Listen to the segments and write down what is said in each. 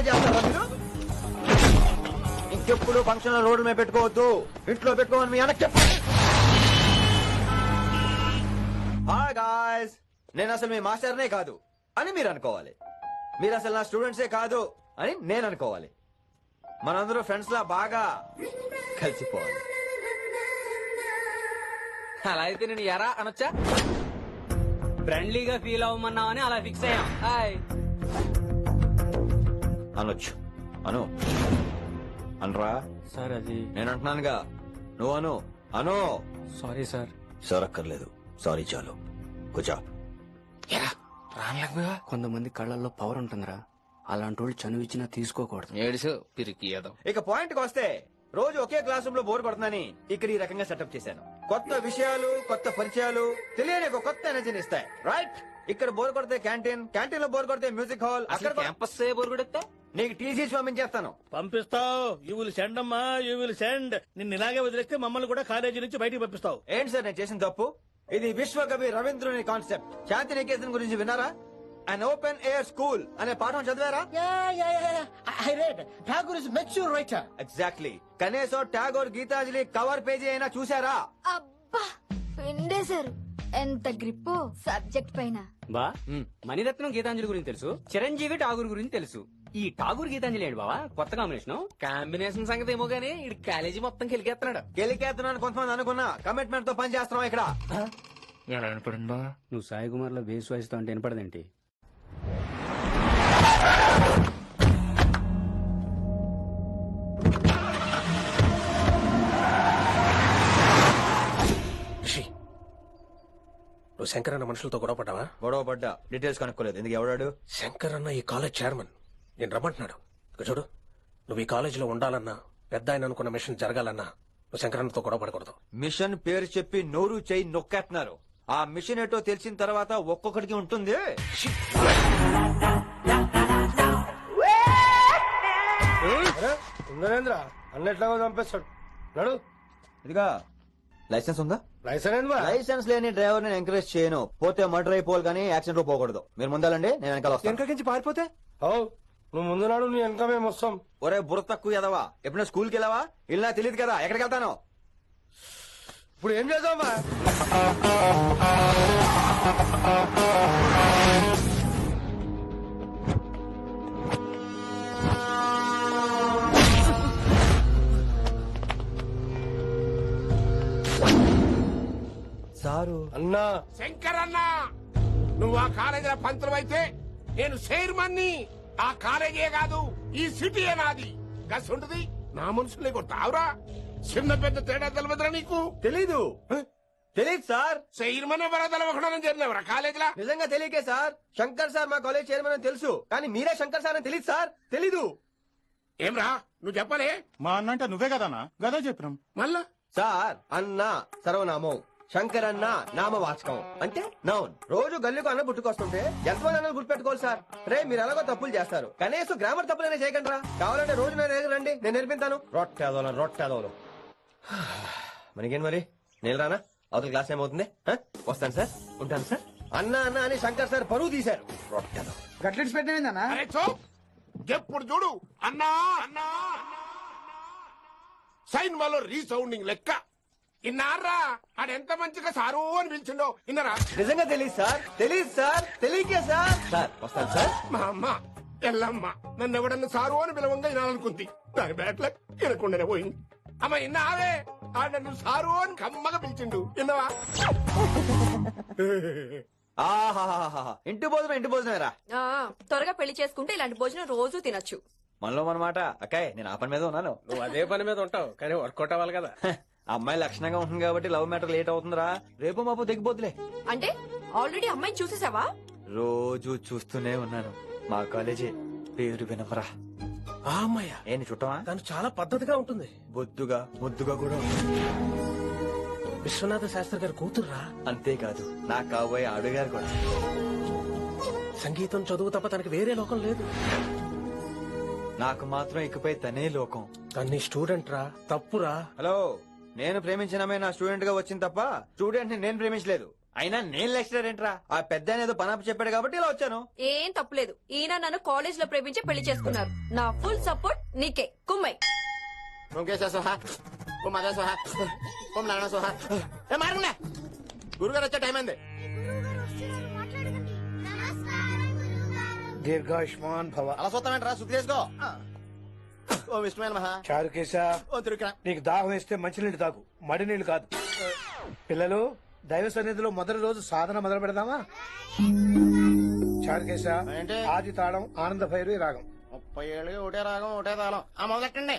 Enjoy చేస్తారా మీరు? ఇంకెప్పుడు ఫంక్షన్లో రోడ్డు మీద పెట్టుకోవద్దు. ఇంట్లో పెట్టుకోమని మీ అన్నకి చెప్పండి హాయ్ గాయ్స్ నేను అసలు మీ మాస్టర్నే కాదు అని మీరు అనుకోవాలి. మీరు అసలు నా స్టూడెంట్సే కాదు అని నేను అనుకోవాలి. మనందరూ ఫ్రెండ్స్ లా బాగా కలిసిపోవాలి. అలా అయితే నేను ఎరా అనొచ్చా? ఫ్రెండ్లీగా ఫీల్ అవ్వమన్నావని అలా ఫిక్స్ అయ్యాం. హాయ్ అనొచ్చు. అను. అనరా? సార్ అది నేను అంటున్నానుగా నువ్వు అను. అను. Sorry sir. సార్ అక్కర్లేదు. సారీ చాలు. కూర్చో కొంతమంది కళ్ళల్లో పవర్ ఉంటుందిరా. అలాంటి వాళ్ళు చనువిచ్చినా తీసుకోకూడదు. ఏడుసు పిరికి ఏదో. ఇక పాయింట్కి వస్తే రోజు ఒకే క్లాస్ రూమ్లో బోర్ కొడుతుందని ఇక్కడ ఈ రకంగా సెటప్ చేశాను. కొత్త విషయాలు కొత్త పరిచయాలు తెలియని ఒక కొత్త ఎనర్జీని ఇస్తాయి. రైట్ ఇక్కడ బోర్ కొడితే క్యాంటీన్ క్యాంటీన్లో బోర్ కొడితే మ్యూజిక్ హాల్ అక్కడ క్యాంపస్ బోర్గొడితే నీకు టీసీ పంపించేస్తాను పంపిస్తావు. యూ విల్ సెండ్ అమ్మా. యూ విల్ సెండ్ నిన్ను ఇలాగే వదిలేస్తే మమ్మల్ని కూడా కాలేజీ నుంచి బయటికి పంపిస్తావు. ఏంటి సార్ నేను చేసిన తప్పు? ఇది విశ్వకవి రవీంద్రుని కాన్సెప్ట్ శాంతి నికేతన్ గురించి విన్నారా? అన్ ఓపెన్ ఎయిర్ స్కూల్ అనే పాఠం చదివారా? read. Tagore is a mature writer. Exactly కనీసం టాగోర్ గీతాంజలి కవర్ పేజీ అయినా చూసారా అబ్బా! పిండేశారు ఎంత గ్రిప్పు సబ్జెక్ట్ పైన. బా మణిరత్నం గీతాంజలి గురించి తెలుసు చిరంజీవి ఠాగూర్ గురించి తెలుసు. ఈ ఠాగూర్ గీతాంజలి ఏంటి బావా? కొత్త కాంబినేషన్ కాంబినేషన్ సంగతి ఏమో గానీ ఇడు కాలేజీ మొత్తం కెలికేస్తున్నాడు గెలికేస్తున్నాను కొంతమంది అనుకున్నా. కమిట్మెంట్తో పని చేస్తున్నాం ఇక్కడ? ఎలా వినపడిందా నువ్వు సాయి కుమార్లో బేస్ వాయిస్తో అంటే వినపడదేంటి? నువ్వు శంకర్ అన్న మనుషులతో గొడవ పడ్డావా? గొడవ పడ్డా. డీటెయిల్స్ కనుక్కోలేదు. ఎందుకు ఎవడాడు? శంకర్ అన్న ఈ కాలేజ్ చైర్మన్ నేను రమ్మంటున్నాడు. ఇక చూడు నువ్వు ఈ కాలేజీలో ఉండాలన్నా పెద్ద ఆయన అనుకున్న మిషన్ జరగాలన్నా నువ్వు శంకర్ అన్నతో గొడవ పడకూడదు. మిషన్ పేరు చెప్పి నోరు చేయి నొక్కేస్తున్నారు. ఆ మిషన్ ఏటో తెలిసిన తర్వాత ఒక్కొక్కడికి ఉంటుంది. నరేంద్ర అన్నెట్లాగో చంపేస్తాడు. నడు. ఇదిగా లైసెన్స్ ఉందా? లైసెన్స్ ఏంది బా? లైసెన్స్ లేని డ్రైవర్ నేను ఎంకరేజ్ చేయను. పోతే మర్డర్ అయిపోవాలి కానీ యాక్సిడెంట్ పోకూడదు. మీరు ముందాలండి నేను వెనకాల వస్తాను. నుంచి పారిపోతే? నువ్వు ముందు నాడు నీ వెనక మేము వస్తాం ఒరే బుర్ర తక్కువ ఎదవా ఎప్పుడైనా స్కూల్కి వెళ్ళావా? ఇలా తెలియదు కదా. ఎక్కడికి వెళ్తాను ఇప్పుడు ఏం చేద్దాం బా? సారు. అన్నా. శంకరన్న నువ్వు ఆ కాలేజీల పంతులు అయితే నేను చైర్మన్ని. ఆ కాలేజీ కాదు ఈ సిటీయే నాది. గసుంటది నా మనుషుల్ని కొట్టావురా చిన్న పెద్ద తేడా తెలియదురా నీకు? తెలీదు. తెలీదు సార్. చైర్మన్ ఎవరో తెలవకుండా చేరినవరా కాలేజీలా? నిజంగా తెలియకే సార్. శంకర్ సార్ మా కాలేజ్ చైర్మన్ అని తెలుసు. కానీ మీరే శంకర్ సార్ అని తెలియదు సార్. తెలీదు. ఏమ్రా నువ్వు చెప్పలే? మా అన్న అంటే నువ్వే కదన్నా? గదా చెప్పినాం. మళ్ళా? సార్ అన్న సర్వనామం. శంకర్ అన్న నామవాచకం. అంటే నౌన్. రోజు గల్లీకు అన్న పుట్టుకొస్తుంటే ఎంతమంది అన్నలు గుర్తుపెట్టుకోవాలి సార్? రే మీరు ఎలాగో తప్పులు చేస్తారు. కనీసం గ్రామర్ తప్పులైనా చేయకండి కావాలంటే రోజు నా దగ్గర రండి. నేను నేర్పిస్తాను. రొట్టెదోలం రొట్టెదోలం. మనకేం మరి? నేను రానా? అవతల క్లాస్ ఏమవుతుంది? హ? వస్తాను సార్. ఉంటాను సార్. అన్న అన్న అని శంకర్ సార్ పరువు తీశారు. రొట్టెదో చో ఎప్పుడు చూడు. అన్నా అన్నా సైన్ వాళ్ళు రీసౌండింగ్ లెక్క. ఇన్నారా? ఆడెంత మంచిగా సారు అని పిలిచిండో ఇన్నరా? నిజంగా తెలియదు సార్. తెలియదు సార్. తెలియకే సార్. సార్ వస్తాను సార్. మా అమ్మ ఎల్లమ్మ నన్ను ఎవడన్నా సారు అని పిలవంగా వినాలనుకుంది. దాని బ్యాట్ల వినకుండానే పోయింది. అమ్మ ఇన్నావే? ఆ నన్ను సారు అని కమ్మగా పిలిచిండు. విన్నవా? ఆహాహాహా ఇంటి భోజనం ఇంటి భోజనమేరా? ఆ, త్వరగా పెళ్ళి చేసుకుంటే ఇలాంటి భోజనం రోజు తినొచ్చు. మనలో మనమాట. అక్కాయ్ నేను ఆ పని మీద ఉన్నాను. నువ్వు అదే పని మీద ఉంటావు కానీ వర్కౌట్ అవ్వాలి కదా. అమ్మాయి లక్షణంగా ఉంటుంది కాబట్టి లవ్ మ్యాటర్ లేట్ అవుతుందిరా. రేపు మాపు దిగిపోతులే అంటే ఆల్రెడీ అమ్మాయిని చూసేసావా? రోజు చూస్తూనే ఉన్నాను. మా కాలేజీ పేరు వినమరా ఆ అమ్మాయ? ఏంటి చుట్టమా? తను చాలా పద్ధతిగా ఉంటుంది. బొద్దుగా ముద్దుగా కూడా. విశ్వనాథ శాస్త్రి గారి కూతుర్రా? అంతేకాదు నా కాబోయే ఆడుగారు కూడా. సంగీతం చదువు తప్ప తనకి వేరే లోకం లేదు. నాకు మాత్రం ఇకపై తనే లోకం. తన్ని స్టూడెంట్ రా తప్పురా. హలో నేను ప్రేమించిన అమ్మాయి నా స్టూడెంట్గా వచ్చింది తప్ప స్టూడెంట్ని నేను ప్రేమించలేదు. అయినా నేను లెక్చరర్ ఏంట్రా? ఆ పెద్ద ఏదో పనాపు చెప్పాడు కాబట్టి ఇలా వచ్చాను. ఏం తప్పులేదు. ఈయన నన్ను కాలేజ్లో ప్రేమించి పెళ్ళి చేసుకున్నారు. నా ఫుల్ సపోర్ట్ నీకే. కుమ్మై ఓం కేశవ సోహా. ఓం మదా సోహా. ఓం నారాయణ సోహా. ఏ మారండి గురుగారు వచ్చే టైం అయింది దీర్ఘాయుష్మాన్ భవ. అలా చూస్తామంటారా శుద్ధి చేసుకో. ఓ మహా చారుకేశ ఓ నీకు దాహం వేస్తే మంచినీళ్ళు తాగు మడి నీళ్ళు కాదు. పిల్లలు దైవ సన్నిధిలో మొదటి రోజు సాధన మొదలు పెడదామా? చారుకేశ ఏంటి? ఆది తాళం ఆనంద భైరవి రాగం. ముప్పై ఏళ్ళు ఒకటే రాగం ఒకటే తాళం. ఆ మొదలెట్టండి.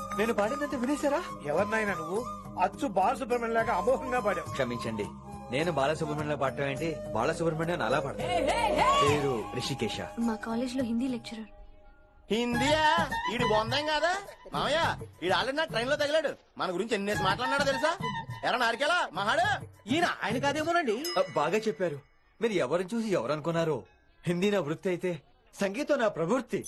నేను పాడిందంటే వినేశారా? ఎవరినైనా నువ్వు అచ్చు బాలసుబ్రహ్మణ్యం లాగా అమోఘంగా పాడావు. క్షమించండి. నేను బాలసుబ్రహ్మణ్యం పాడటం ఏంటి? బాలసుబ్రహ్మణ్యం అలా పాడతాను పేరు రిషికేశ. మా కాలేజ్లో హిందీ లెక్చరర్. హిందీయా? ఈడు బొందేం కాదా? మామయ్య ఈడు ఆల్రెడీ నా ట్రైన్లో తగిలాడు. మన గురించి ఎన్నేసి మాట్లాడినాడో తెలుసా? ఎరా నారికేలా మహాడు? ఈయన ఆయన కాదేమోనండి? బాగా చెప్పారు. మీరు ఎవరిని చూసి ఎవరు అనుకున్నారు హిందీ నా వృత్తి అయితే సంగీతం నా ప్రవృత్తి.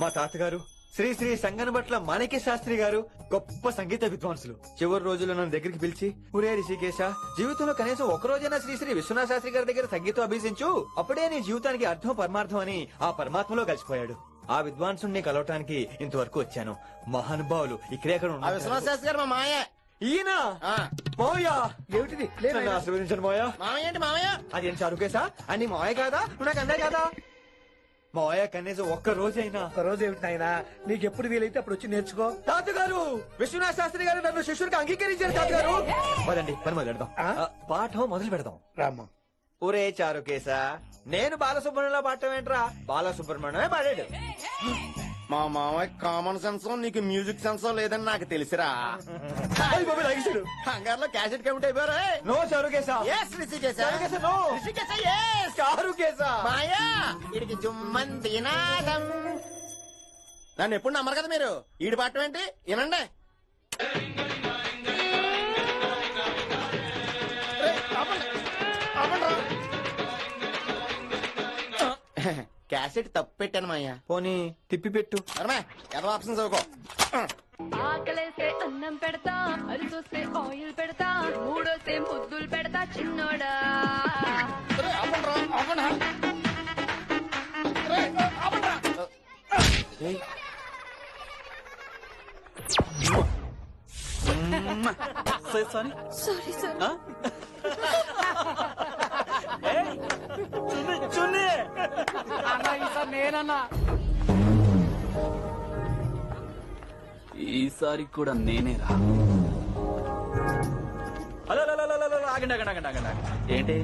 మా తాతగారు శ్రీ శ్రీ సంగనబట్ల మాణిక్య శాస్త్రి గారు గొప్ప సంగీత విద్వాంసులు. చివరి రోజుల్లో నన్ను దగ్గరికి పిలిచి ఒరే రిషికేశ జీవితంలో కనీసం ఒక రోజైనా శ్రీ శ్రీ విశ్వనాథ శాస్త్రి గారి దగ్గర సంగీతం అభ్యసించు. అప్పుడే నీ జీవితానికి అర్థం పరమార్థం అని ఆ పరమాత్మలో కలిసిపోయాడు. ఆ విద్వాంసుని కలవటానికి ఇంతవరకు వచ్చాను. మహానుభావులు ఇక్కడే అక్కడ ఆ ఉన్నారు. విశ్వనాథ శాస్త్రి గారు మా మాయ ఈయన? ఆ. మోయా ఏమిటిది. ఆశీర్వదించండి మోయా మామయ్య ఏంటి మామయ్య? అదేం చరుకేసా అని మావయ్య కాదా? నాకు అందే కాదా? మావయ్య కనీసం ఒక్క రోజైనా ఒక రోజు ఏమిటి నాయనా? నీకు ఎప్పుడు వీలైతే అప్పుడు వచ్చి నేర్చుకో. తాతగారు విశ్వనాథ శాస్త్రి గారు నన్ను శిష్యుడికి అంగీకరించారు తాతగారు. పదండి పని మొదలు పెడదాం ఆ? ఆ, పాఠం మొదలు పెడదాం. రామ్మా. ఒరే చారుకేశా నేను బాలసుబ్రహ్మణ్యంలో పాడటం ఏంట్రా? బాలసుబ్రహ్మణ్యమే పాడాడు. మా మామయ్య కామన్ సెన్స్ నీకు మ్యూజిక్ సెన్స్ లేదని నాకు తెలిసిరా. హంగార్లో క్యాసెట్ కమిట్ అయిపోయారు no Charukesha yes Rishikesha. Charukesha, no. Rishikesha yes Charukesha మాయా ఇడికి జుమ్మంది నాదం నన్ను ఎప్పుడు నమ్మరు కదా మీరు? ఈడి పాటం ఏంటి? వినండి. క్యాసెట్ తప్పు పెట్టాను మాయ్యా. పోనీ తిప్పి పెట్టు. అరమే ఏదో ఆప్షన్ చదువుకో. ఆకలేస్తే అన్నం పెడతా అరిసొస్తే ఆయిల్ పెడతా మూడోస్తే ముద్దులు పెడతా చిన్నోడా. Sorry sir. నేనన్నా. ఈసారి కూడా నేనేరా. ఆగండి ఆగండి ఆగండి ఆగండి ఆగండి. ఏంటి?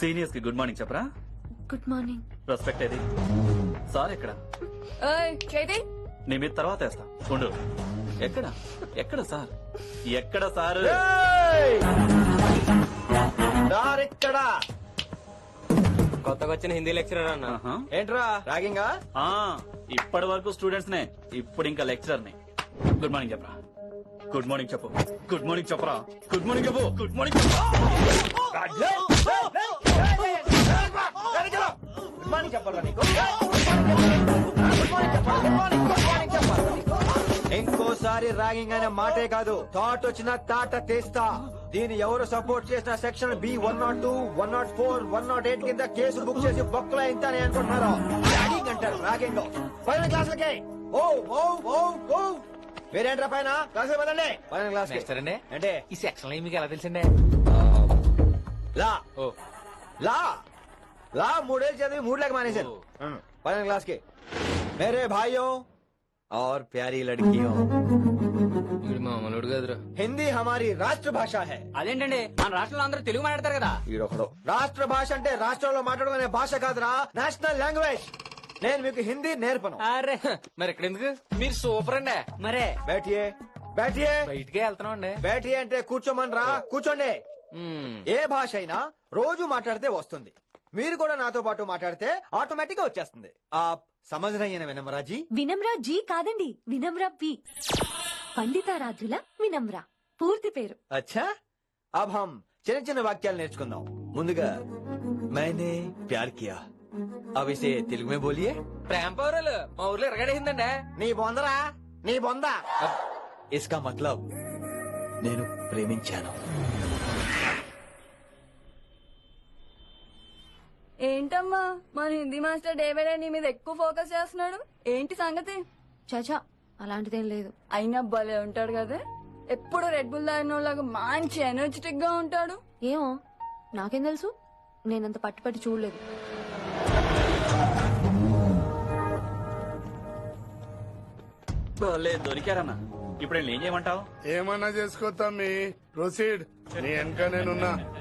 సీనియర్స్కి గుడ్ మార్నింగ్ చెప్పరా? Good morning. రెస్పెక్ట్ ఏది? సార్ ఎక్కడ? ఏయ్, చేతి. నీ మీద తర్వాత వేస్తా. ఉండు. ఎక్కడ? ఎక్కడ సార్? ఎక్కడ సార్? దారిక్కడ కొత్తగా వచ్చిన హిందీ లెక్చరర్ అన్న. ఆహా. ఏంట్రా రాగింగా? ఆ, ఇప్పటి వరకు స్టూడెంట్స్ నే ఇప్పుడు ఇంకా లెక్చరర్ని గుడ్ మార్నింగ్ చెప్పరా. గుడ్ మార్నింగ్ చెప్పు. గుడ్ మార్నింగ్ చెప్పరా. గుడ్ మార్నింగ్ చెప్పు. గుడ్ మార్నింగ్ గుడ్ మార్నింగ్ చెప్పాలా నీకు? ఇంకోసారి ర్యాగింగ్ అనే మాటే కాదు. థాట్ వచ్చిన తాట తీస్తా. దీన్ని ఎవరు సపోర్ట్ చేసిన section B one not two one not four one not eight కింద కేసు బుక్ చేసి బొక్కలో ఇంతని అనుకుంటున్నారు? ర్యాగింగ్ అంటారు ర్యాగింగ్. పైన క్లాసులకి. ఓ ఓ ఓ ఓ మీరేంట్రా పైన? క్లాస్ పదండి పైన క్లాస్ అండి అంటే ఈ సెక్షన్ మీకు ఎలా తెలిసిండే లా. ఓ. లా. లా మూడేళ్ళు చదివి మూడు లేక మానేశాను ఓ. పన్నెండు క్లాస్కి మేరే భాइयों और प्यारी लड़कियों వీడు మామూలుడు కదురా हिंदी हमारी राष्ट्र भाषा है అదేంటండి మన రాష్ట్రంలో అందరూ తెలుగు మాట్లాడతారు కదా ఈడొకడు రాష్ట్ర భాష అంటే రాష్ట్రంలో మాట్లాడుకునే భాష కాదురా నేషనల్ లాంగ్వేజ్ నేను మీకు హిందీ నేర్పను అరే మరి ఇక్కడ ఎందుకు మీరు సూపర్ అండి మరే బేటియే బేటియే బయటికే వెళ్తున్నాం అండి బేటియే అంటే కూర్చోమనరా కూర్చోండి ఏ భాష అయినా రోజు మాట్లాడితే వస్తుంది మీరు కూడా నాతో పాటు మాట్లాడితే ఆటోమేటిక్ గా వచ్చేస్తుంది ఆ సమజ్రయ్యన వినమరాజీ. వినమ్రా జీ కాదండి వినమ్రా బి పండితారాధ్యుల వినమ్రా. పూర్తి పేరు. అచ్చా. అబ్ హమ్ చిన్న చిన్న వాక్యాలు నేర్చుకుందాం. ముందుగా మైనే ప్యార్ కియా. అవి ఇసే తెలుగు మే బోలియే. ప్రేమ పౌరాలు మా ఊర్లో ఎరగడేసిందండి నీ బొందరా? నీ బొంద? ఇస్కా మతలబ్ నేను ప్రేమించాను. ఏంటమ్మా? మన Hindi master day by day నీ మీద ఎక్కువ ఫోకస్ చేస్తున్నాడు. ఏంటి సంగతి? చచా అలాంటిదేం లేదు. అయినా భలే ఉంటాడు కదా. ఎప్పుడు రెడ్ బుల్ తాగినోళ్ళగా మంచి ఎనర్జెటిక్గా ఉంటాడు. ఏమో నాకేం తెలుసు? నేనంత పట్టి పట్టి చూడలేదు. భలే దొరికారన్నా. ఇప్పుడు నేను ఏం చేయమంటావు? ఏమన్నా చేసుకో తమ్మి. ప్రొసీడ్. నీ వెనక నేనున్నా.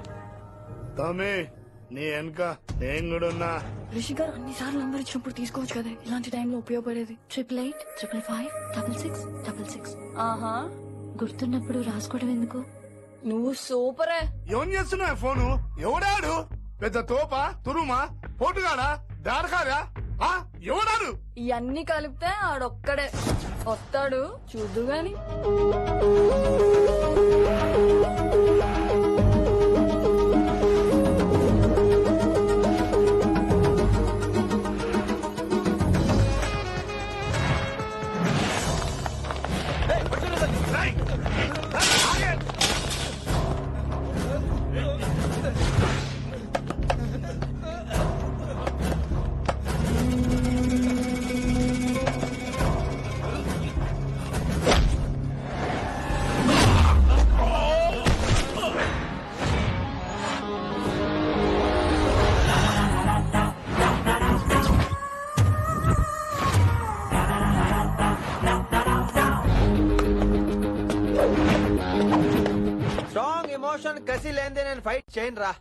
తమ్మి. నీ వెనక నేను కూడా ఉన్నా. రిషి గారు అన్ని సార్లు నంబర్ ఇచ్చినప్పుడు తీసుకోవచ్చు కదా. ఇలాంటి టైంలో ఉపయోగపడేది. Triple eight triple five double six double six ఆహా. గుర్తున్నప్పుడు రాసుకోవడం ఎందుకు? నువ్వు సూపరే. ఏం చేస్తున్నావు ఫోను? ఎవడాడు? పెద్ద తోప తురుమా పోటుగాడా దారకారా ఆ ఎవడాడు? ఇవన్నీ కలిపితే ఆడొక్కడే. వస్తాడు. చూద్దు గాని చేయను రా.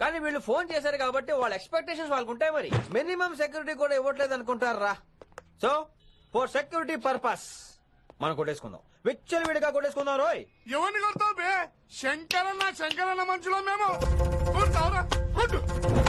కానీ వీళ్ళు ఫోన్ చేశారు కాబట్టి వాళ్ళ ఎక్స్పెక్టేషన్స్ వాళ్ళకు ఉంటాయి మరి. మినిమం సెక్యూరిటీ కూడా ఇవ్వట్లేదు అనుకుంటారు రా. సో ఫర్ సెక్యూరిటీ పర్పస్ మనం కొట్టేసుకుందాం. విచ్చలు విడిగా కొట్టేసుకుందాం రోయ్. ఎవరిని కొడతావు బే? శంకరన్న శంకరన్న మనుషులు మేము. కొడతావురా కొట్టు.